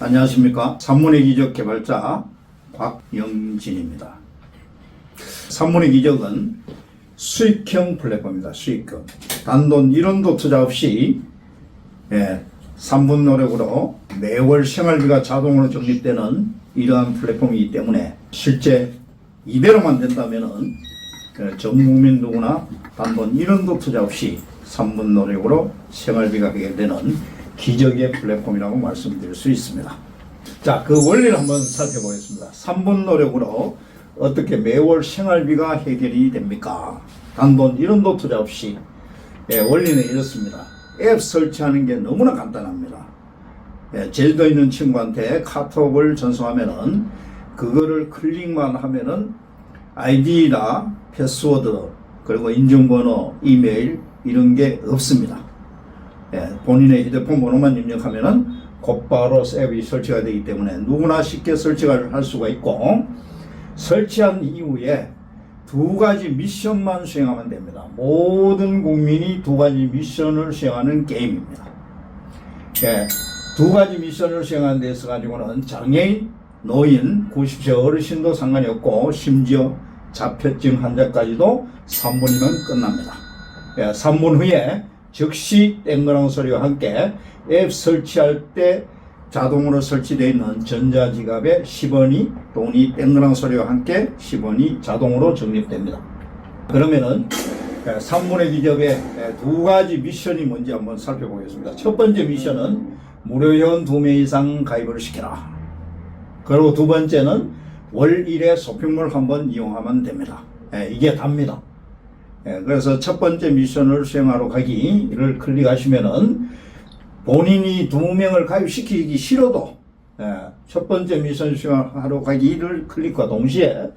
안녕하십니까. 산문의 기적 개발자 곽영진입니다. 산문의 기적은 수익형 플랫폼입니다. 수익형. 단돈 1원도 투자 없이 예, 3분 노력으로 매월 생활비가 자동으로 적립되는 이러한 플랫폼이기 때문에 실제 이대로만 된다면은 그전 국민 누구나 단돈 1원도 투자 없이 3분 노력으로 생활비가 하게 되는 기적의 플랫폼이라고 말씀드릴 수 있습니다. 자, 그 원리를 한번 살펴보겠습니다. 3분 노력으로 어떻게 매월 생활비가 해결이 됩니까? 단돈 1원도 투자 없이 예, 원리는 이렇습니다. 앱 설치하는 게 너무나 간단합니다. 예, 제주도에 있는 친구한테 카톡을 전송하면은 그거를 클릭만 하면은 아이디나 패스워드 그리고 인증번호, 이메일 이런 게 없습니다. 예, 본인의 휴대폰 번호만 입력하면은 곧바로 앱이 설치가 되기 때문에 누구나 쉽게 설치를 할 수가 있고 설치한 이후에 두 가지 미션만 수행하면 됩니다. 모든 국민이 두 가지 미션을 수행하는 게임입니다. 예, 두 가지 미션을 수행하는 데 있어 가지고는 장애인, 노인, 90세 어르신도 상관이 없고 심지어 자폐증 환자까지도 3분이면 끝납니다. 예, 3분 후에 즉시 땡그랑 소리와 함께 앱 설치할 때 자동으로 설치되어 있는 전자지갑에 10원이 돈이 땡그랑 소리와 함께 10원이 자동으로 적립됩니다. 그러면은 3분의 기적의 두 가지 미션이 뭔지 한번 살펴보겠습니다. 첫 번째 미션은 무료 회원 2명 이상 가입을 시켜라. 그리고 두 번째는 월 1회 쇼핑몰 한번 이용하면 됩니다. 예, 이게 답니다. 예, 그래서 첫 번째 미션을 수행하러 가기를 클릭하시면은 본인이 두 명을 가입시키기 싫어도 예, 첫 번째 미션 수행하러 가기를 클릭과 동시에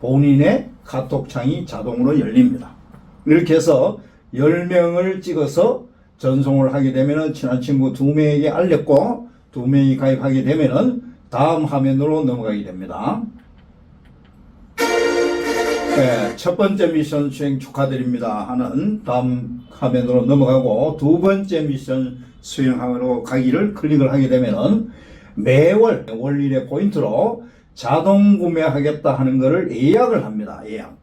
본인의 카톡 창이 자동으로 열립니다. 이렇게 해서 10명을 찍어서 전송을 하게 되면은 친한 친구 두 명에게 알렸고 두 명이 가입하게 되면은 다음 화면으로 넘어가게 됩니다. 네, 첫 번째 미션 수행 축하드립니다 하는 다음 화면으로 넘어가고 두 번째 미션 수행하러 가기를 클릭을 하게 되면은 매월 월일의 포인트로 자동 구매하겠다 하는 것을 예약을 합니다. 예약.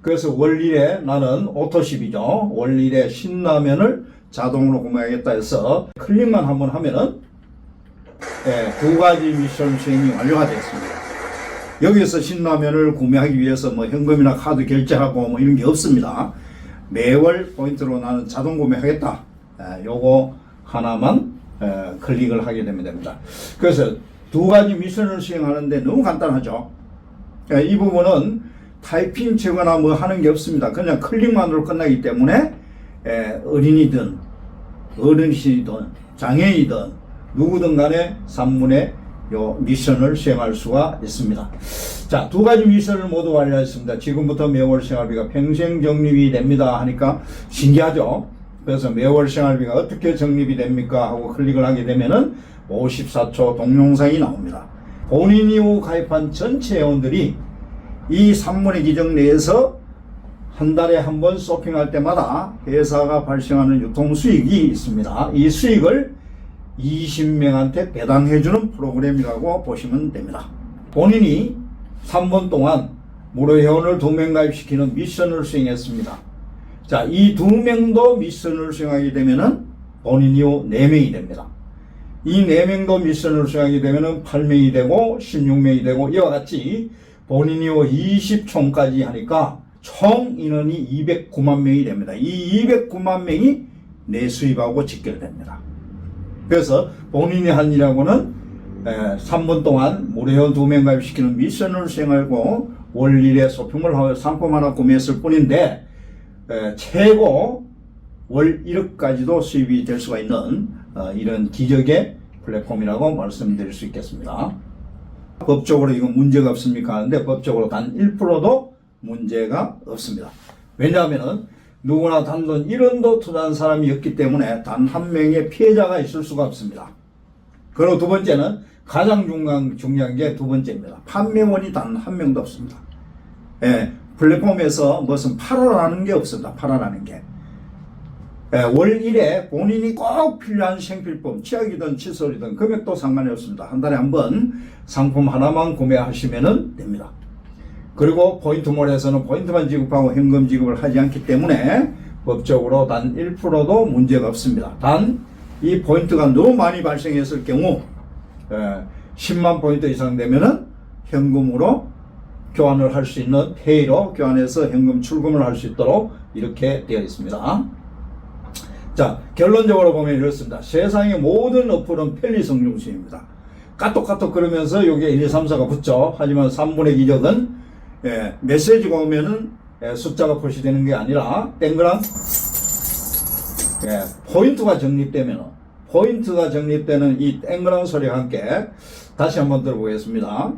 그래서 월일에 나는 오토십이죠. 월일에 신라면을 자동으로 구매하겠다 해서 클릭만 한번 하면은 예, 두 가지 미션 수행이 완료가 됐습니다. 여기서 신라면을 구매하기 위해서 뭐 현금이나 카드 결제하고 뭐 이런 게 없습니다. 매월 포인트로 나는 자동 구매하겠다. 에, 요거 하나만 에, 클릭을 하게 되면 됩니다. 그래서 두 가지 미션을 수행하는데 너무 간단하죠. 에, 이 부분은 타이핑 che거나 뭐 하는 게 없습니다. 그냥 클릭만으로 끝나기 때문에 에, 어린이든 어른이든 장애이든 누구든 간에 산문에 요 미션을 수행할 수가 있습니다. 자, 두 가지 미션을 모두 완료했습니다. 지금부터 매월 생활비가 평생 적립이 됩니다 하니까 신기하죠? 그래서 매월 생활비가 어떻게 적립이 됩니까? 하고 클릭을 하게 되면은 54초 동영상이 나옵니다. 본인 이 후 가입한 전체 회원들이 이 산문의 기정 내에서 한 달에 한 번 쇼핑할 때마다 회사가 발생하는 유통 수익이 있습니다. 이 수익을 20명한테 배당해주는 프로그램이라고 보시면 됩니다. 본인이 3분 동안 무료 회원을 2명 가입시키는 미션을 수행했습니다. 자, 이 2명도 미션을 수행하게 되면은 본인이 4명이 됩니다. 이 4명도 미션을 수행하게 되면은 8명이 되고 16명이 되고 이와 같이 본인이 20총까지 하니까 총 인원이 209만 명이 됩니다. 이 209만 명이 내 수입하고 직결됩니다. 그래서 본인이 한 일하고는 3분 동안 무료회원 2명 가입시키는 미션을 수행하고 월일에 쇼핑을 하고 상품 하나 구매했을 뿐인데 에, 최고 월 1억까지도 수입이 될 수가 있는 어, 이런 기적의 플랫폼이라고 말씀드릴 수 있겠습니다. 법적으로 이건 문제가 없습니까? 하는데 법적으로 단 1%도 문제가 없습니다. 왜냐하면은 누구나 단돈 1원도 투자한 사람이 없기 때문에 단 한 명의 피해자가 있을 수가 없습니다. 그리고 두 번째는 가장 중요한, 중요한 게 두 번째입니다. 판매원이 단 한 명도 없습니다. 예, 플랫폼에서 무슨 팔아라는 게 없습니다. 팔아라는 게. 예, 월 1회 본인이 꼭 필요한 생필품, 치약이든 칫솔이든 금액도 상관이 없습니다. 한 달에 한 번 상품 하나만 구매하시면 됩니다. 그리고 포인트 몰에서는 포인트만 지급하고 현금 지급을 하지 않기 때문에 법적으로 단 1%도 문제가 없습니다. 단 이 포인트가 너무 많이 발생했을 경우 예, 10만 포인트 이상 되면은 현금으로 교환을 할 수 있는 페이로 교환해서 현금 출금을 할 수 있도록 이렇게 되어 있습니다. 자, 결론적으로 보면 이렇습니다. 세상의 모든 어플은 편리성 중심입니다. 까똑까똑 그러면서 여기에 1, 2, 3, 4가 붙죠. 하지만 3분의 기적은 예, 메시지가 오면은 예, 숫자가 표시되는 게 아니라 땡그랑 예, 포인트가 정립되면 포인트가 정립되는 이 땡그랑 소리와 함께 다시 한번 들어보겠습니다.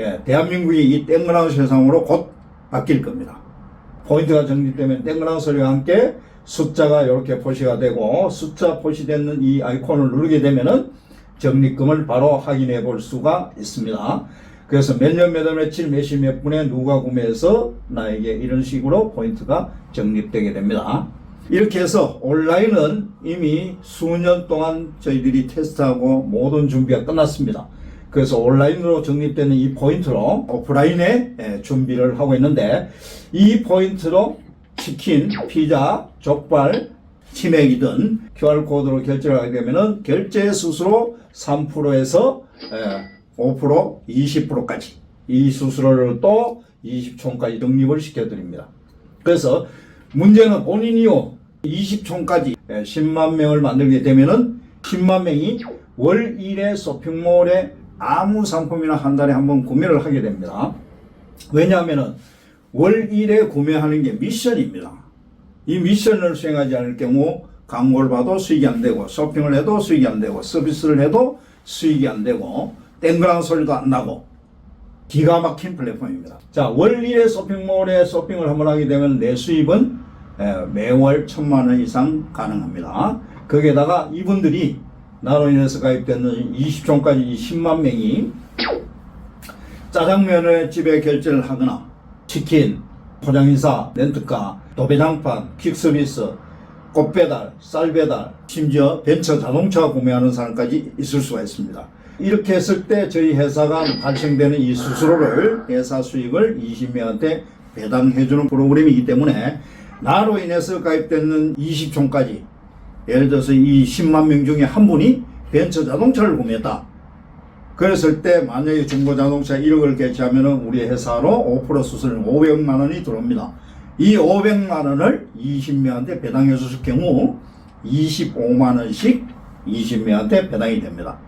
예, 대한민국이 이 땡그랑 세상으로 곧 바뀔 겁니다. 포인트가 정립되면 땡그랑 소리와 함께 숫자가 이렇게 표시가 되고 숫자 표시되는 이 아이콘을 누르게 되면은 적립금을 바로 확인해 볼 수가 있습니다. 그래서 몇 년, 몇 월, 며칠, 몇 시, 몇 분에 누가 구매해서 나에게 이런 식으로 포인트가 적립되게 됩니다. 이렇게 해서 온라인은 이미 수년 동안 저희들이 테스트하고 모든 준비가 끝났습니다. 그래서 온라인으로 적립되는 이 포인트로 오프라인에 예, 준비를 하고 있는데 이 포인트로 치킨, 피자, 족발, 치맥이든 QR코드로 결제를 하게 되면은 결제 수수료 3%에서 5%, 20%까지 이 수수료를 또 20촌까지 적립을 시켜드립니다. 그래서 문제는 본인이요 20촌까지 10만 명을 만들게 되면은 10만 명이 월 1회 쇼핑몰에 아무 상품이나 한 달에 한 번 구매를 하게 됩니다. 왜냐하면은 월 1회 구매하는 게 미션입니다. 이 미션을 수행하지 않을 경우 광고를 봐도 수익이 안 되고 쇼핑을 해도 수익이 안 되고 서비스를 해도 수익이 안 되고 땡그랑 소리도 안 나고 기가 막힌 플랫폼입니다. 자, 월 1회 쇼핑몰에 쇼핑을 한번 하게 되면 내 수입은 에, 매월 천만 원 이상 가능합니다. 거기에다가 이분들이 나로 인해서 가입되는 20종까지 10만 명이 짜장면을 집에 결제를 하거나 치킨, 포장인사, 렌트카, 도배장판, 퀵서비스, 꽃 배달, 쌀 배달, 심지어 벤처 자동차 구매하는 사람까지 있을 수가 있습니다. 이렇게 했을 때 저희 회사가 발생되는 이 수수료를 회사 수익을 20명한테 배당해주는 프로그램이기 때문에 나로 인해서 가입되는 20종까지 예를 들어서 이 10만 명 중에 한 분이 벤처 자동차를 구매했다. 그랬을 때 만약에 중고 자동차 1억을 결제하면 우리 회사로 5% 수수료 500만 원이 들어옵니다. 이 500만 원을 20명한테 배당해 줬을 경우 25만 원씩 20명한테 배당이 됩니다.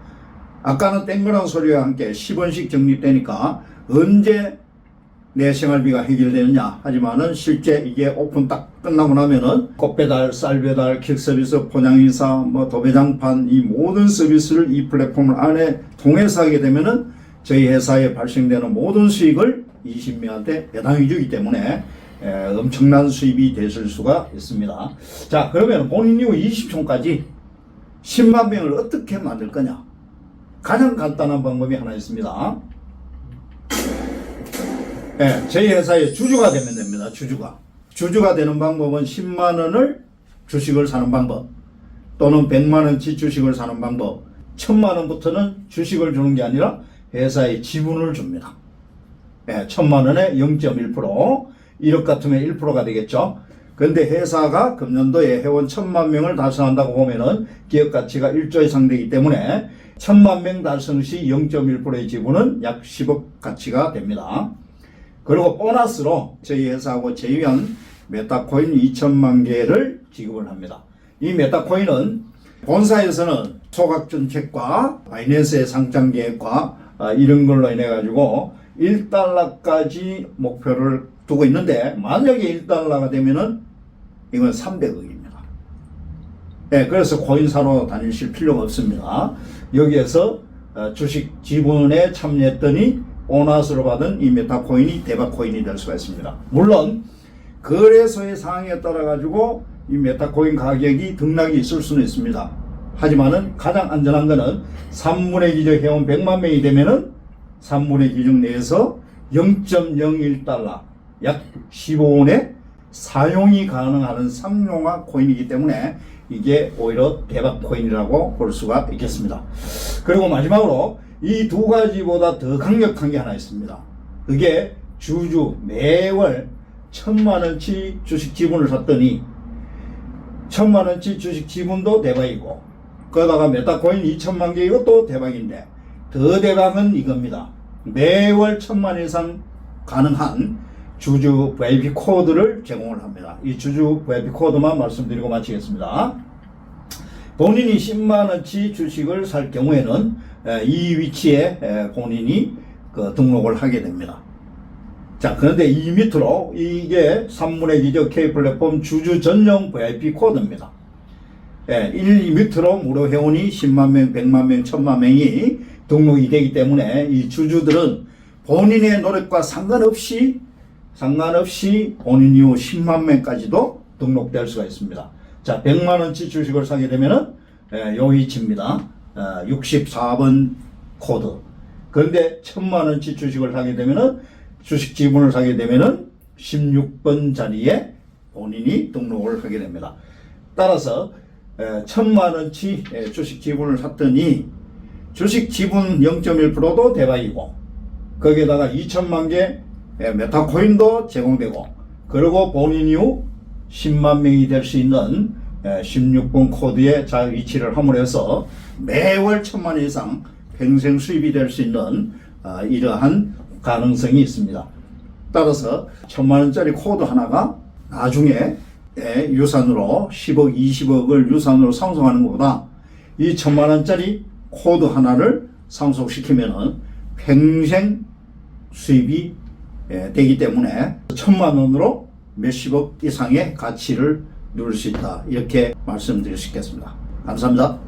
아까는 땡그랑 소리와 함께 10원씩 적립되니까 언제 내 생활비가 해결되느냐 하지만은 실제 이게 오픈 딱 끝나고 나면은 꽃배달, 쌀배달, 킥서비스, 포장인사, 뭐 도배장판 이 모든 서비스를 이 플랫폼 안에 통해서 하게 되면은 저희 회사에 발생되는 모든 수익을 20명한테 배당해 주기 때문에 에, 엄청난 수입이 되실 수가 있습니다. 자, 그러면 본인 이후 20촌까지 10만 명을 어떻게 만들 거냐? 가장 간단한 방법이 하나 있습니다. 예, 저희 회사의 주주가 되면 됩니다. 주주가. 주주가 되는 방법은 10만 원을 주식을 사는 방법 또는 100만 원치 주식을 사는 방법 1000만 원부터는 주식을 주는 게 아니라 회사에 지분을 줍니다. 예, 1000만 원에 0.1% 1억 같으면 1%가 되겠죠. 근데 회사가 금년도에 회원 1000만 명을 달성한다고 보면은 기업 가치가 1조 이상 되기 때문에 1000만 명 달성 시 0.1%의 지분은 약 10억 가치가 됩니다. 그리고 보너스로 저희 회사하고 제휴한 메타코인 2천만 개를 지급을 합니다. 이 메타코인은 본사에서는 소각정책과 바이낸스의 상장 계획과 아, 이런 걸로 인해 가지고 1달러까지 목표를 두고 있는데 만약에 1달러가 되면은 이건 300억입니다. 네, 그래서 코인 사러 다니실 필요가 없습니다. 여기에서 어, 주식 지분에 참여했더니 보너스로 받은 이 메타 코인이 대박 코인이 될 수가 있습니다. 물론 거래소의 상황에 따라 가지고 이 메타 코인 가격이 등락이 있을 수는 있습니다. 하지만은 가장 안전한 거는 3분의 기적 회원 100만 명이 되면은 3분의 기적 내에서 0.01달러 약 15원에 사용이 가능한 상용화 코인이기 때문에 이게 오히려 대박 코인이라고 볼 수가 있겠습니다. 그리고 마지막으로 이 두 가지보다 더 강력한 게 하나 있습니다. 그게 주주 매월 천만 원치 주식 지분을 샀더니 천만 원치 주식 지분도 대박이고 거기다가 메타코인 2천만 개 이것도 대박인데 더 대박은 이겁니다. 매월 천만 이상 가능한 주주 VIP 코드를 제공을 합니다. 이 주주 VIP 코드만 말씀드리고 마치겠습니다. 본인이 10만 원치 주식을 살 경우에는 에, 이 위치에 에, 본인이 그 등록을 하게 됩니다. 자, 그런데 이 밑으로 이게 산문의 기적 K 플랫폼 주주 전용 VIP 코드입니다. 예, 1, 2 밑으로 무료 회원이 10만 명, 100만 명, 1000만 명이 등록이 되기 때문에 이 주주들은 본인의 노력과 상관없이 상관없이 본인 이후 10만 명까지도 등록될 수가 있습니다. 자, 100만 원치 주식을 사게 되면은 예, 요 위치입니다. 어, 64번 코드. 그런데 1000만 원치 주식을 사게 되면은 주식 지분을 사게 되면은 16번 자리에 본인이 등록을 하게 됩니다. 따라서 에, 천만 원치 에, 주식 지분을 샀더니 주식 지분 0.1%도 대박이고 거기에다가 2천만 개 에, 메타코인도 제공되고 그리고 본인 이후 10만 명이 될 수 있는 에, 16번 코드에 잘 위치를 함으로 해서 매월 천만 원 이상 평생 수입이 될 수 있는 아, 이러한 가능성이 있습니다. 따라서 천만 원짜리 코드 하나가 나중에 예, 유산으로 10억, 20억을 유산으로 상속하는 것보다 이 천만 원짜리 코드 하나를 상속시키면은 평생 수입이 예, 되기 때문에 천만 원으로 몇십억 이상의 가치를 누릴 수 있다. 이렇게 말씀드릴 수 있겠습니다. 감사합니다.